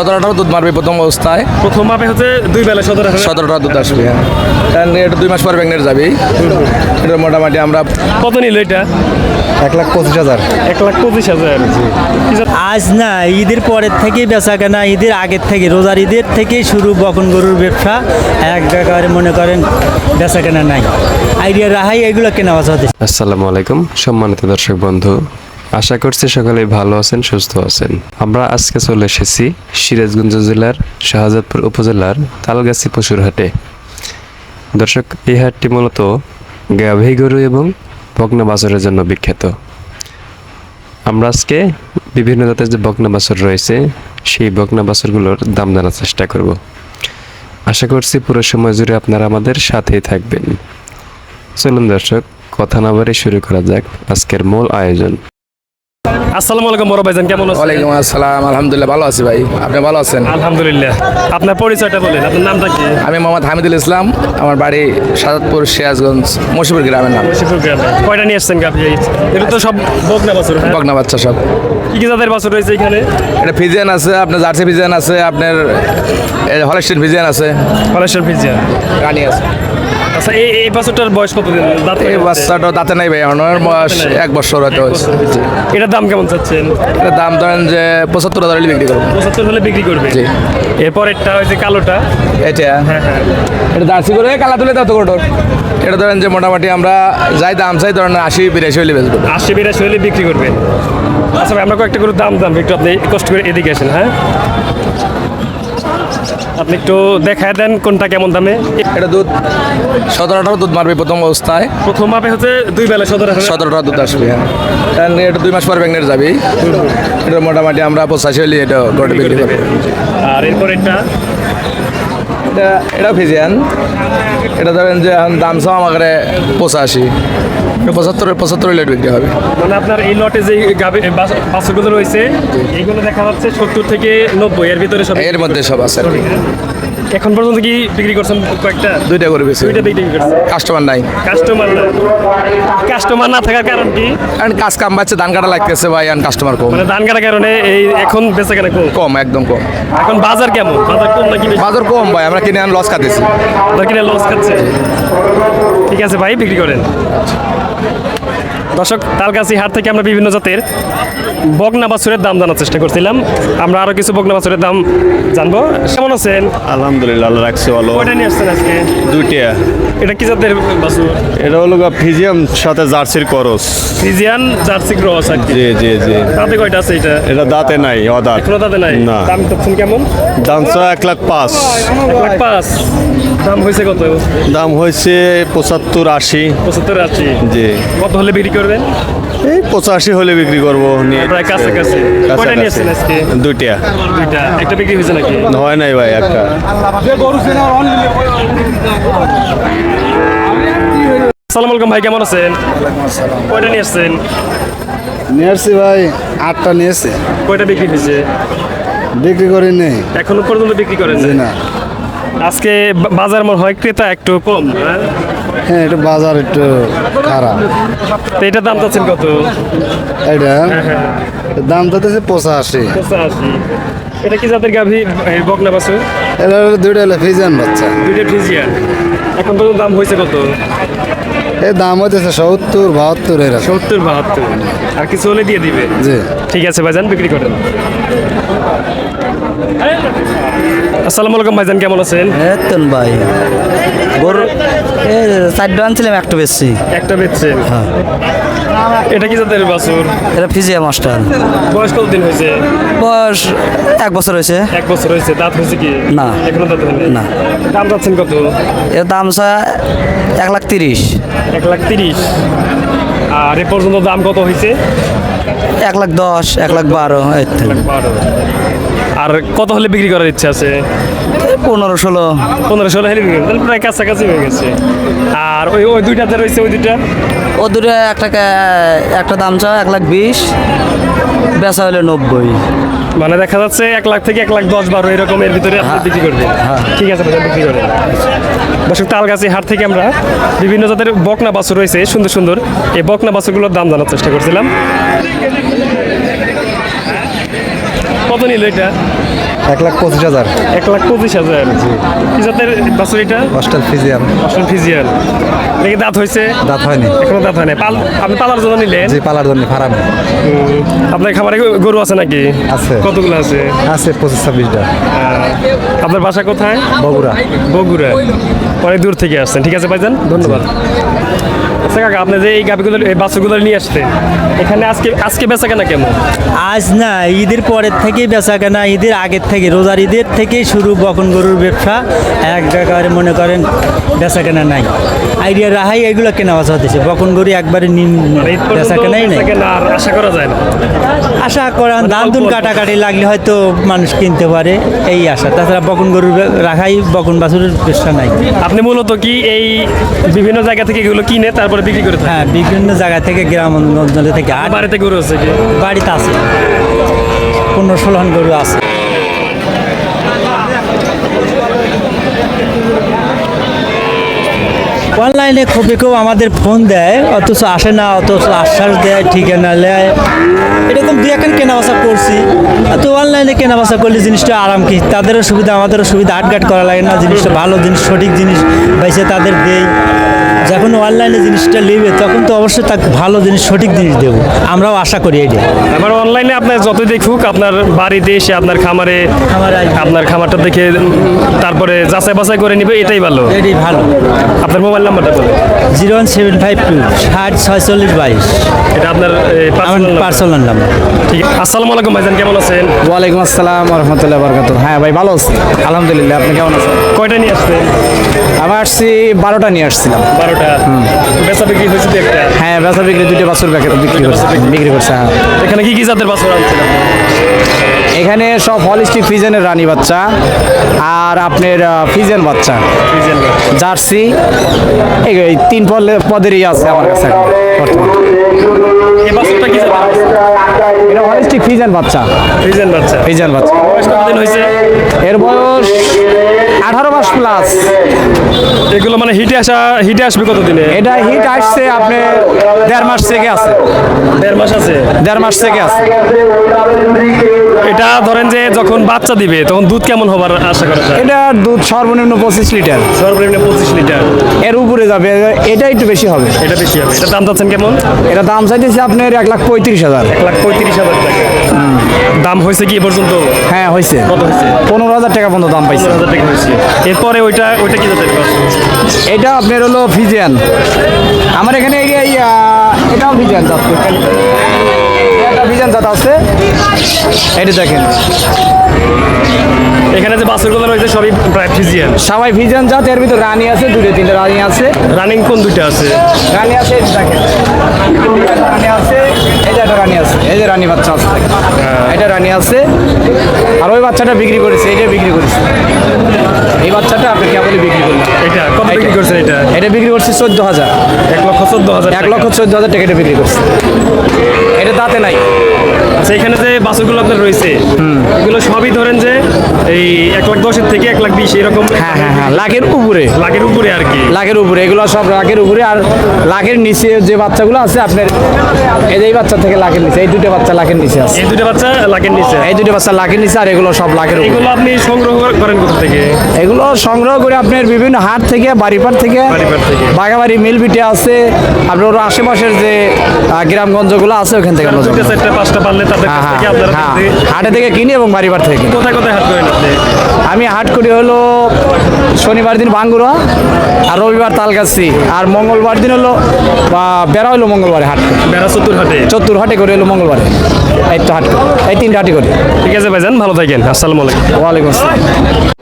সতেরো আঠারো দুধ মারবে প্রথম অবস্থায়। প্রথম মাপে হচ্ছে দুই বেলা সতেরো সতেরোটা দুধ আসবে হ্যাঁ। কারণ এটা দুই মাস পর ব্যাংকের যাবে। এটা মোটামুটি আমরা কত নিল এটা? এক লাখ পঁচিশ হাজার। এক লাখ পঁচিশ হাজার আজ না ঈদের পরের থেকে বেচা কেনা ঈদের আগের থেকে রোজার ঈদের থেকেই শুরু বকন গরুর ব্যবসা। এক জায়গায় মনে করেন বেচা কেনা নাই। আইডিয়া রাহাই এগুলো কেনা বেচা আসসালামু আলাইকুম সম্মানিত দর্শক বন্ধু আশা করছি সকালে ভালো আছেন, সুস্থ আছেন। আমরা আজকে চলে এসেছি সিরাজগঞ্জ জেলার শাহজাদপুর উপজেলার তালগাছি পশুর হাটে। দর্শক, এই হাটটি মূলত গাভী গরু এবং বকনা বাছরের জন্য বিখ্যাত। আমরা আজকে বিভিন্ন জাতের যে বকনা বাছর রয়েছে, সেই বকনা বাছরগুলোর দাম জানার চেষ্টা করব। আশা করছি পুরো সময় জুড়ে আপনারা আমাদের সাথেই থাকবেন। চলুন দর্শক, কথা না বাড়ি শুরু করা যাক আজকের মূল আয়োজন। আসসালামু আলাইকুম বড় ভাইজান কেমন আছেন? ওয়ালাইকুম আসসালাম আলহামদুলিল্লাহ ভালো আছি ভাই। আপনি ভালো আছেন? আলহামদুলিল্লাহ। আপনার পরিচয়টা বলেন আপনার নামটা কি? আমি মোহাম্মদ হামিদুল ইসলাম আমার বাড়ি সাজাদপুর সিরাজগঞ্জ মসিপুর গ্রামের নাম। শিবপুর গ্রামে। কয়টা নিয়ে এসছেন গাভি এটা তো সব বকনা বাছুর হ্যাঁ? বকনা বাচ্চা সব। কি কি জাতের বাছুর রয়েছে এখানে? এটা ফিজিয়ান আছে আপনার জার্সি ফিজিয়ান আছে আপনার হলস্টিন ফিজিয়ান আছে। ফলেশ্বর ফিজিয়া রানি আছে। আচ্ছা এই এই বাছুরটার বয়স কতদিন? দাঁতে এই বাচ্চাটা দাঁতে নাই ভাই ওর বয়স এক বছর হয়তো জি। এটার দাম কেমন চাচ্ছেন? এটার দাম ধরেন যে পঁচাত্তর হাজার বিক্রি করব। পঁচাত্তর হলে বিক্রি করবে? জি। এরপর একটা হয়েছে কালোটা? এটা? এটা জার্সি করে কালা তুলে দাও তো কোটোর এটা ধরেন যে মোটামুটি আমরা যাই দাম চাই ধরেন আশি বিরাশি হলে বেচবো। আশি বিরাশি হলে বিক্রি করবে। আচ্ছা ভাই আমরা কয়েকটা করে দাম দাম একটু আপনি কষ্ট করে এদিকে আসেন হ্যাঁ? আপনি একটু দেখায় দেন কোনটা কেমন দামে? এটা দুধ সতেরো আঠারো দুধ মারবে প্রথম অবস্থায়। প্রথম মাপে হচ্ছে দুই বেলা সতেরো সতেরো সতেরোটা দুধ আসবে হ্যাঁ। এটা দুই মাস পর ব্যাংকের যাবে। এটা মোটামুটি আমরা পঁচাশি হলে এটা বিক্রি করব। আর এরপর এটা এটা এটা ফিজিয়ান এটা ধরেন যে এখন দাম সব আমাকে পঁচাশি। পঁচাত্তরের পঁচাত্তর পঁচাত্তর হলে বিক্রি হবে। মানে আপনার এই লটে যে বাসগুলো রয়েছে এইগুলো দেখা যাচ্ছে সত্তর থেকে নব্বই এর ভিতরে সব এর মধ্যে সব আছে। এখন পর্যন্ত কি বিক্রি করছেন কয়েকটা? দুইটা করে বেশি। দুইটা বিক্রি করছেন। কাস্টমার নাই। কাস্টমার না কাস্টমার না থাকার কারণ কি? কারণ কাজ কাম পাচ্ছে ধান কাটা লাগতেছে ভাই এখন কাস্টমার কম। মানে ধান কাটার কারণে এই এখন বেচা কেনা কম? কম একদম কম। এখন বাজার কেমন? বাজার কম নাকি বেশি? বাজার কম ভাই আমরা কিনে আন লস খাতেছি বাজার কিনে লস খাচ্ছে। ঠিক আছে ভাই বিক্রি করেন। দর্শক তালগাছি হাট থেকে আমরা বিভিন্ন জাতের বগনা বাছুরের দাম জানার চেষ্টা করছিলাম। আমরা আরও কিছু বগনা বাছুরের দাম জানব। কেমন আছেন? আলহামদুলিল্লাহ আল্লাহ রাখছে ভালো। কয়টা নিয়ে আসছেন আজকে? দুইটা। এটা কি জাতের বাছুর? এটা হলো ফিজিয়াম সাথে জার্সির করস। ফিজিয়ান জার্সি ক্রস আর কি। জি জি জি। তাতে কয়টা আছে এটা? এটা দাঁতে নাই অদাঁত। এখনও তাতে নাই? না। দাম কেমন? দাম তো এক লাখ পাঁচ। এক লাখ পাঁচ। দাম হয়েছে কত? দাম হয়েছে পঁচাত্তর আশি। পঁচাত্তর আশি। জি। কত হলে বিক্রি করবেন? এই পঁচাশি হলে বিক্রি করব নিয়ে প্রায় কাছাকাছি। কয়টা নিয়ে আজকে? দুইটা। দুইটা। একটা বিক্রি হয়েছে নাকি? হয় নাই ভাই একটা। সালাম আলাইকুম ভাই কেমন আছেন? কয়টা নিয়ে আসছেন নিয়েছি ভাই আটটা নিয়েছি। কয়টা বিক্রি হয়েছে? বিক্রি করি নেই এখনও পর্যন্ত বিক্রি করেন না। আজকে বাজার মনে হয় ক্রেতা একটু কম হ্যাঁ? হ্যাঁ একটু বাজার একটু খারাপ। তো এটার দাম চাচ্ছেন কত? এটা দাম তো দিয়েছে পঁচাশি। পঁচাশি। এটা কি জাতের গাভি? বকনা বাসু এটা দুইটা হলো ফিজান বাচ্চা। দুইটা ফ্রিজিয়ান এখন পর্যন্ত দাম হয়েছে কত? এই দাম হইতেছে সত্তর বাহাত্তর এরকম। সত্তর বাহাত্তর। আর কিছু হলে দিয়ে দিবে? জি। ঠিক আছে ভাইজান বিক্রি করেন। আসসালামু আলাইকুম ভাইজান কেমন আছেন? এতন ভাই। গরু চারটা আনছিলাম একটা বেশি একটা বেচছেন এটা কি জাতের বাছুর? এটা ফিজিয়া মাস্টার। বয়স কতদিন হয়েছে? বয়স এক বছর হয়েছে। এক বছর হয়েছে দাঁত হয়েছে কি? না। এখনও দাঁত হয়নি? না। দাম যাচ্ছেন কত? এর দাম চা এক লাখ তিরিশ। এক লাখ তিরিশ। আর এ পর্যন্ত দাম কত হয়েছে? এক লাখ দশ এক লাখ বারো। বারো। আর কত হলে বিক্রি করার ইচ্ছা আছে? পনেরো ষোলো। পনেরো ষোলো হলে বিক্রি তাহলে প্রায় কাছাকাছি হয়ে গেছে। আর ওই ওই দুইটাতে রয়েছে ওই দুইটা? ও দুটো একটা একটা দাম চা এক লাখ বিশ বেচা হলে নব্বই। মানে দেখা যাচ্ছে এক লাখ থেকে এক লাখ দশ বারো এরকমের ভিতরে আপনি বিক্রি করবেন। ঠিক আছে বিক্রি করেন দর্শক তালগাছি হাট থেকে আমরা বিভিন্ন জাতের বকনা বাছুর রয়েছে সুন্দর সুন্দর। এই বকনা বাছুরগুলোর দাম জানার চেষ্টা করছিলাম। কত নিল এটা? এক লাখ পঁচিশ হাজার। এক লাখ পঁচিশ হাজার। কি জাতের বাছুর এটা? হস্টেল ফিজিয়াল হস্টেল ফিজিয়াল দেখি দাঁত হয়েছে? দাঁত হয়নি। এখনও দাঁত হয়নি পাল আপনি পালার জন্য নিলেন? জি পালার জন্য ফার্মে। আপনার খাবারে গরু আছে নাকি? আছে। কতগুলো আছে? আছে পঁচিশ ছাব্বিশটা। আপনার বাসা কোথায়? বগুড়া। বগুড়া। অনেক দূর থেকে আসছেন। ঠিক আছে ভাইজান? ধন্যবাদ। আচ্ছা কাকা আপনি যে এই গাভিগুলো এই বাচ্চাগুলো নিয়ে আসছেন এখানে আজকে আজকে বেচা কেনা কেমন? আজ না ঈদের পরের থেকেই বেচা কেনা। ঈদের আগের থেকে রোজার ঈদের থেকেই শুরু বকন গরুর ব্যবসা। এক জায়গায় মনে করেন বেচা কেনা নাই। আইডিয়া রাহাই এগুলো কেনা বেচা হতেছে। বকন গরু একবারে মানে বেচা কেনাই নাই। আশা করা যায় না। আশা করেন ধান দুন কাটাকাটি লাগলে হয়তো মানুষ কিনতে পারে। এই আশা। তাছাড়া বকন গরুর রাখাই বকন বাছুরের পেশা নাই। আপনি মূলত কি এই বিভিন্ন জায়গা থেকে এগুলো কিনে তারপরে বিক্রি করে হ্যাঁ বিভিন্ন জায়গা থেকে গ্রাম অঞ্চলে থেকে। আর বাড়িতে গরু আছে বাড়িতে আছে। পনেরো ষোলো গরু আছে। অনলাইনে খুবই কেউ আমাদের ফোন দেয়, অথচ আসে না, অথচ আশ্বাস দেয়, ঠিকানা নেয়। এরকম দু এখন কেনাবেচা করছি। তো অনলাইনে কেনাবেচা করলে জিনিসটা আরাম কি? তাদেরও সুবিধা, আমাদেরও সুবিধা, আটঘাট করা লাগে না, জিনিসটা ভালো জিনিস, সঠিক জিনিস বেছে তাদের দেই। যখন অনলাইনে জিনিসটা নেবে তখন তো অবশ্যই তাকে ভালো জিনিস সঠিক জিনিস দেবো। আমরাও আশা করি এটা আবার অনলাইনে আপনার যতই দেখুক আপনার বাড়িতে এসে আপনার খামারে আপনার খামারটা দেখে তারপরে যাচাই বাছাই করে নিবে এটাই ভালো। এটাই ভালো। আপনার মোবাইল নাম্বারটা বলে zero one seven five two ষাট ছয়চল্লিশ বাইশ। এটা আপনার পার্সোনাল নাম্বার ঠিক আসসালামু আলাইকুম ভাইজান কেমন আছেন? ওয়ালাইকুম আসসালাম রহমতুল্লাহ বরকাত হ্যাঁ ভাই ভালো আছি। আলহামদুলিল্লাহ আপনি কেমন আছেন? কয়টা নিয়ে আসছেন? আমি আসছি বারোটা নিয়ে আসছিলাম। বারোটা। বেচা বিক্রি হয়েছে একটা। হ্যাঁ বেচা বিক্রি দুটো বাছুর বিক্রি করছে বিক্রি করছে। হ্যাঁ। এখানে কি কি জাতের বাছুর আনছিলেন এখানে সব হলিস্টিক ফিজেনের রানী বাচ্চা আর আপনার ফিজেন বাচ্চা। জার্সি এই তিন পদে- পদেরই আছে আমার কাছে এটা হলিস্টিক ফিজেন বাচ্চা। ফিজেন বাচ্চা। এর বয়স আঠারো মাস প্লাস এগুলো মানে হিটে আসা হিটে আসবে কতদিনে? এটা হিট আসছে আপনি দেড় মাস থেকে আছে। দেড় মাস আছে? দেড় মাস থেকে আছে। এটা ধরেন যে যখন বাচ্চা দিবে তখন দুধ কেমন হবার আশা করা যায়? এটার দুধ সর্বনিম্ন পঁচিশ লিটার। সর্বনিম্ন পঁচিশ লিটার। এর উপরে যাবে এটা একটু বেশি হবে। এটা বেশি হবে। এটা দাম চাচ্ছেন কেমন? এটা দাম চাইতেছে আপনার এক লাখ পঁয়ত্রিশ হাজার। এক লাখ পঁয়ত্রিশ হাজার টাকা। দাম হয়েছে কি পর্যন্ত? হ্যাঁ হয়েছে। কত হয়েছে? পনেরো হাজার টাকা পর্যন্ত দাম পাইছে। হাজার টাকা হয়েছে। এরপরে ওইটা ওইটা কি জাতের এটা আপনার হলো ফিজিয়ান। আমার এখানে এই এটাও ফিজিয়ান দাম ফিজিয়ান জাত আছে। এটা দেখেন। এখানে যে বাছুরগুলো রয়েছে সবই প্রায় ফিজিয়ান। সবাই ফিজিয়ান জাত এর ভিতর রানী আছে দুটো তিনটে রানী আছে। রানিং কোন দুটো আছে? রানী আছে দেখেন। রানী আছে এই যে রানী আছে এই যে রানী বাচ্চা আছে। এটা রানী আছে। আর ওই বাচ্চাটা বিক্রি করেছে এটা বিক্রি করেছে। এই বাচ্চাটা আপনি কেবলই বিক্রি করলেন। এটা কত বিক্রি করছেন এটা? এটা বিক্রি করছে চোদ্দ হাজার। এক লক্ষ চোদ্দ হাজার এক লক্ষ চোদ্দ হাজার টাকা এটা বিক্রি করছে। এটা তাতে নাই। আচ্ছা এখানে যে বাছুরগুলো আপনার রয়েছে এগুলো সবই ধরেন যে এই এক লাখ দশের থেকে এক লাখ বিশ এরকম হ্যাঁ হ্যাঁ হ্যাঁ লাখের উপরে। লাখের উপরে আর কি। লাখের উপরে এগুলো সব লাখের উপরে আর লাখের নিচে যে বাচ্চাগুলো আছে আপনার এই বাচ্চা থেকে লাখের নিচে এই দুটো বাচ্চা লাখের নিচে আছে। এই দুটো বাচ্চা লাখের নিচে। এই দুটো বাচ্চা লাখের নিচে আর এগুলো সব লাখের উপরে। এগুলো আপনি সংগ্রহ করেন কোথা থেকে? এগুলো সংগ্রহ করে আপনার বিভিন্ন হাট থেকে বাড়িপাট থেকে। বাগাবাড়ি মিলবিটে আছে। আপনার আশেপাশের যে গ্রামগঞ্জগুলো আছে ওখান থেকে আমরা পাঁচটা পারলে হ্যাঁ হ্যাঁ হ্যাঁ হাটে থেকে কিনি এবং বাড়ি বাড়ি থেকে কোথায় কোথায় হাট করেন আপনি? আমি হাট করি হলো শনিবার দিন বাঙ্গুরা আর রবিবার তালগাছি আর মঙ্গলবার দিন হলো বা বেড়া হলো মঙ্গলবারে হাট বেড়া চতুর হাটে চতুর হাটে করে হলো মঙ্গলবারে। এই তো হাট। এই তিনটা হাটে করি। ঠিক আছে ভাইজান ভালো থাকেন। আসসালামু আলাইকুম। ওয়ালাইকুম আসসালাম।